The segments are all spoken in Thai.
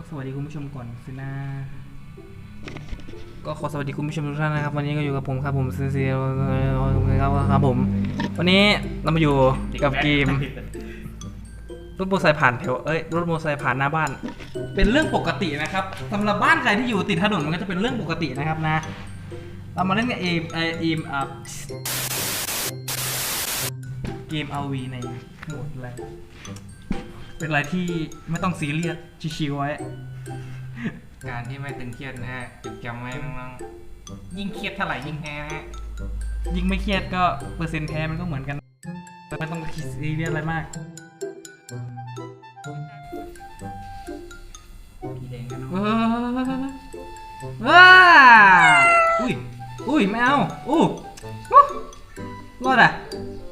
ก็สวัสดีคุณผู้ชมก่อนสินะก็ขอสวัสดีคุณผู้ชมทุกท่านนะครับ วันนี้ก็อยู่กับผมครับผมซีซีครับครับผม วันนี้เรามาอยู่กับเกมรถมอเตอร์ไซค์ผ่านแถวเอ้ยรถมอเตอร์ไซค์ผ่านหน้าบ้าน เป็นเรื่องปกตินะครับสำหรับบ้านใครที่อยู่ติดถนนมันก็จะเป็นเรื่องปกตินะครับนะ เรามาเล่นกับเอมเออเอมอะเกม RV ในโหมดอะไร เป็นอะไรที่ไม่ต้องซีเรียสชิวๆไว้ การที่ไม่ตึงเครียดนะฮะจุดจำไว้น้องๆยิ่งเครียดเท่าไหร่ยิ่งแพ้นะฮะยิ่งไม่เครียดก็เปอร์เซ็นต์แพ้มันก็เหมือนกันไม่ต้องซีเรียสอะไรมากพี่แดงนะน้องเออว้าอุ้ยอุ้ยไม่เอาอู้อู้รอดอะ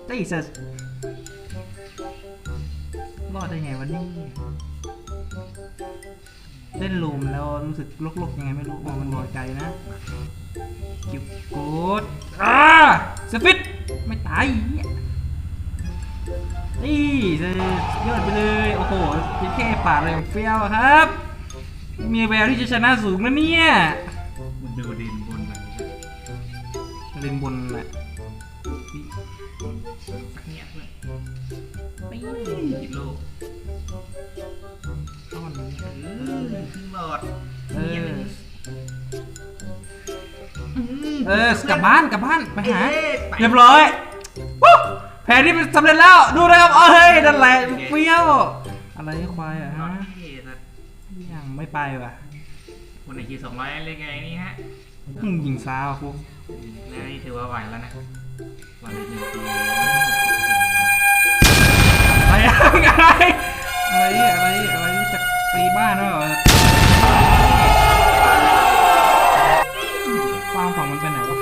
ได้อีกสัสร อดได้ไงวันนี้ เล่นลูมแล้วรู้สึกลกๆยังไงไม่รู้มองมันลอยไกลนะกิบกูดอ่าสฟิตไม่ตายเหี้ยนี่เสุดยอดไปเลย โอ้โหเป็นแค่ป่าเลยเฟี้ยวอะครับ มีแววที่จะชนะสูงนะเนี่ยมันดูดินบนแบบนี้เล่นบนน่ะ สักเนี้ยเพื่อนไม่กินโลต้อนเออครึ่งหลอดเออเออกลับบ้านกลับบ้านไปหาเรียบร้อยวู้แผนที่มันสำเร็จแล้วดูนะครับเอ้ยนั่นแหละเปรี้ยวอะไรควายอะน้อฮะงเท่สัสยังไม่ไปว่ะคนไหนคิวสองร้อยเลยไงนี่ฮะเพิ่งยิงซ้าว่ะฟุกนี่ถือว่าไหวแล้วนะ วันละหนึ่งปีอะไรอะอะไรอะไรอะไรจะตีบ้านแล้วเหรอความฝั่งมันไปไหนวะ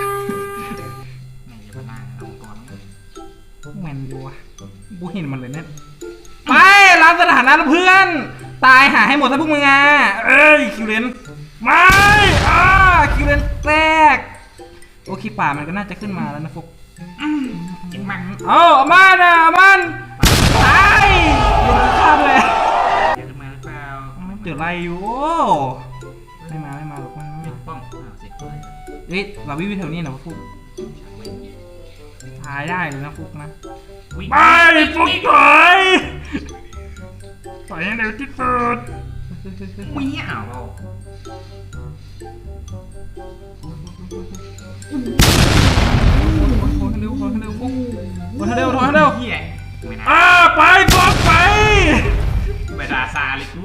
ไหนจะมาล่างเอาก่อนแมนดูวะกูเห็นมันเลยเนี่ยไปรับสถานะเพื่อน ตายหาให้หมดถ้าพวกมึงอะเอ้ยคิวเลนไม่อ่าคิวเลนแตกโอเคป่ามันก็น่าจะขึ้นมาแล้วนะฟก กินมันเอาเอามันอะเอามันตายโดนฆ่าด้วยจะขึ้นมาหรือเปล่าเจออะไรอยู่โอ้ไม่มาไม่มาหรอกไม่มาเป็นป้องอ้าวเสร็จเลยเฮ้ยเราวิ่งแถวนี้นะฟุกช่างไม่มีตายได้เลยนะฟุกนะวิ่งไปฟุกถอยถอยให้เร็วที่สุดมีอ่าวเอาถอ ยให้เร็วถอยให้เร็วฟุกถอยให้เร็วถอยให้เร็วเหี้ยไม่น่าอ่าไปฟุกไปไม่ด่าซาเลยกู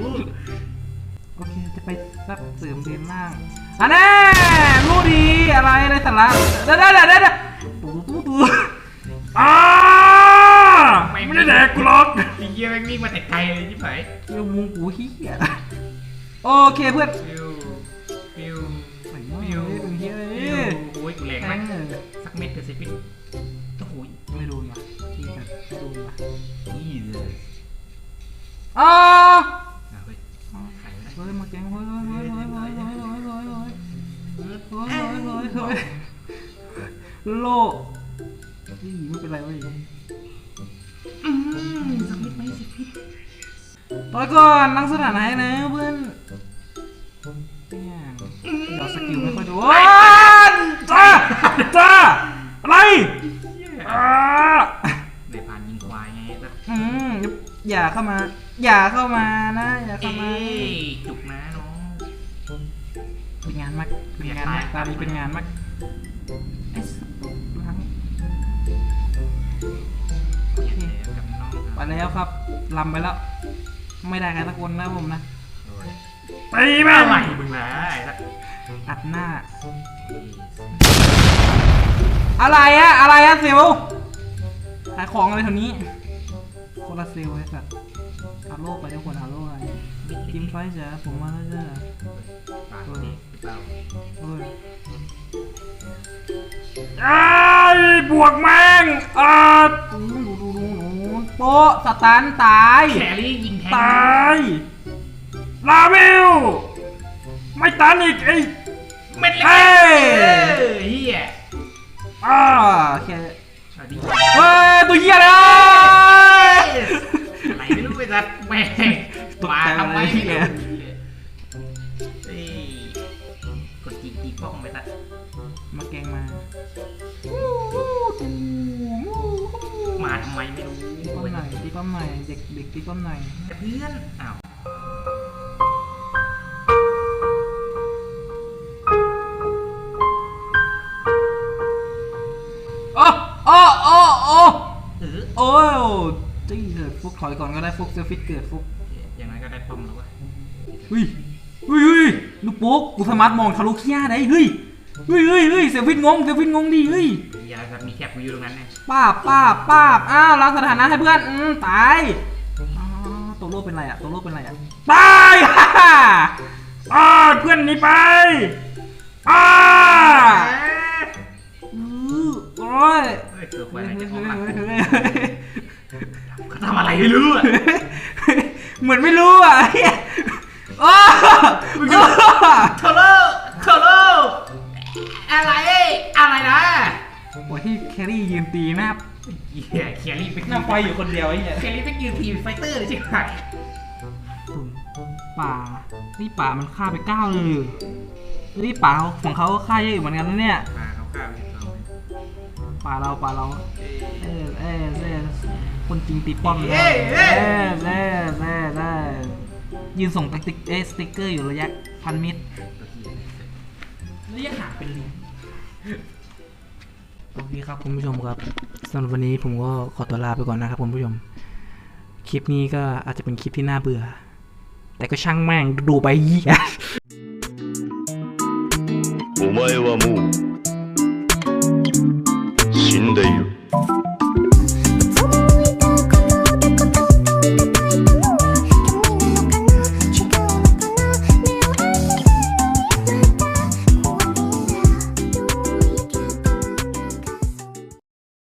โอเคจะไปซับเสริมเรียนล่างอันแน่รู้ดีอะไรอะไรสาระเด้อเด้อเด้อเด้อตู้ตู้ตู้อ่าไม่ได้แดกกูหรอกไอ้เหี้ยแม่งวิ่งมาแต่ไกลเลยที่ไหนเกี่ยวมุงกูเฮียโอเคเพื่อนฟิวฟิวไม่ฟิวเป็นเฮียเลยฟิวโอ้ยกูแรงมากเออสักเม็ดเถอะสิพี่ อ๋ออะเฮ้ยใครวะเฮ้ยมาแกงเฮ้ยเฮ้ยเฮ้ยเฮ้ยเฮ้ยเฮ้ยเฮ้ยเฮ้ยเฮ้ยเฮ้ยเฮ้ยเฮ้ยเฮ้ยโลนี่ไม่เป็นไรเว้ยอืมสักเม็ดไหมสิพี่ต่อยก่อนนั่งสถานะให้นะเพื่อนเนี่ยเดี๋ยวสกิลไม่ค่อยดูว้านจ้าจ้าอะไรอ่าในพานยิงควายไงแต่อืมอย่าเข้ามา อย่าเข้ามานะอย่าเอ้เข้ามายจุกนะน้องเป็นงานมากเป็นงานมากตาดีเป็นงานมากไอ้สัตว์ล้างเหี้ยเดี๋ยวกับน้องไปแล้วครับลำไปแล้ว ไม่ได้ใครสักคนนะผมนะโอ้ยตีแม่อะไรมึงล่ะไอ้สักอัดหน้า อะไรอะอะไรอะเซลลขายของอะไรแถวนี้คนละเซลลไอ้สัตว์ เอาโลกไปทุกคนเอาโลกไปทีมไฟท์จ้ะผมมาแล้วจ้ะปากเด็กหรือเปล่าเอ้ยไอ้ายบวกแม่งอ่าดูดูดูดูดูโป๊ะสตันตายแครี่ยิงแทงตายลาวิวไม่ตันอีกไอ้เม็ดเล็กเอ้ยเออเฮียอ่าแค่สวัสดีเฮ้ยตัวเหี้ยเลยอะไร ม่มาทำไมเลยเนี่ยกดจีจีป้องไปละมาแกงมามาทำไมไม่รู้ตีป้อมหน่อยตีป้อมหน่อยเด็กเด็กตีป้อมหน่อยเพื่อนอ้าวโอ้โอ้โอ้โอ้โอ้ จี้เกิดฟุกถอยก่อนก็ได้ฟุกเซลฟิตเกิดฟุกอย่างไรก็ได้ป้อมแล้ววะเฮ้ยเฮ้ยเฮ้ยลูกโป๊กกูสามารถมองทะลุขี้ยาได้เฮ้ยเฮ้ยเฮ้ยเฮ้ยเซลฟิตงงเซลฟิตงงดิเฮ้ยอย่าแบบมีแคปกูอยู่ตรงนั้นไงป้าบป้าบป้าบอ้าวรับสถานะให้เพื่อนอืมตายอ๋อตัวโลกเป็นไรอะตัวโลกเป็นไรอะตายฮ่าฮ่าอ้าเพื่อนหนีไปอ้าอือโอ้ย เฮ้ยเกิดอะไรเฮ้ยจะออกหลังเฮ้ยกู เฮ้ยเขา ทำอะไรไม่รู้อะเหมือนไม่รู้อะเหี้ยอ้าโทโลโทโลอะไร อะไรนะโอ้ยที่แครี่ยืนตีหน้าเหี้ยเคียรี่ไปหน้าไฟอยู่คนเดียวไอ้เหี้ยเคียรี่ไปยืนทีมไฟเตอร์เลยใช่ไหมตุ่มป่า นี่ป่ามันฆ่าไปเก้าเลยนี่ป่าของเขาก็ฆ่าเยอะอยู่เหมือนกันนะเนี่ย มาเขาข้ามไปเขาป่าเราป่าเรา เออเออเออ คนจริงตีป้อมนะ เอ้ยเอ้ย เออเออเออเออยืนส่งสติ๊กเออสติ๊กเกอร์อยู่ระยะพันเมตรระยะห่างเป็นลิงโอเคครับคุณผู้ชมครับสำหรับวันนี้ผมก็ขอตัวลาไปก่อนนะครับคุณผู้ชม คลิปนี้ก็อาจจะเป็นคลิปที่น่าเบื่อ แต่ก็ช่างแม่งดูไปยี่ お前はもう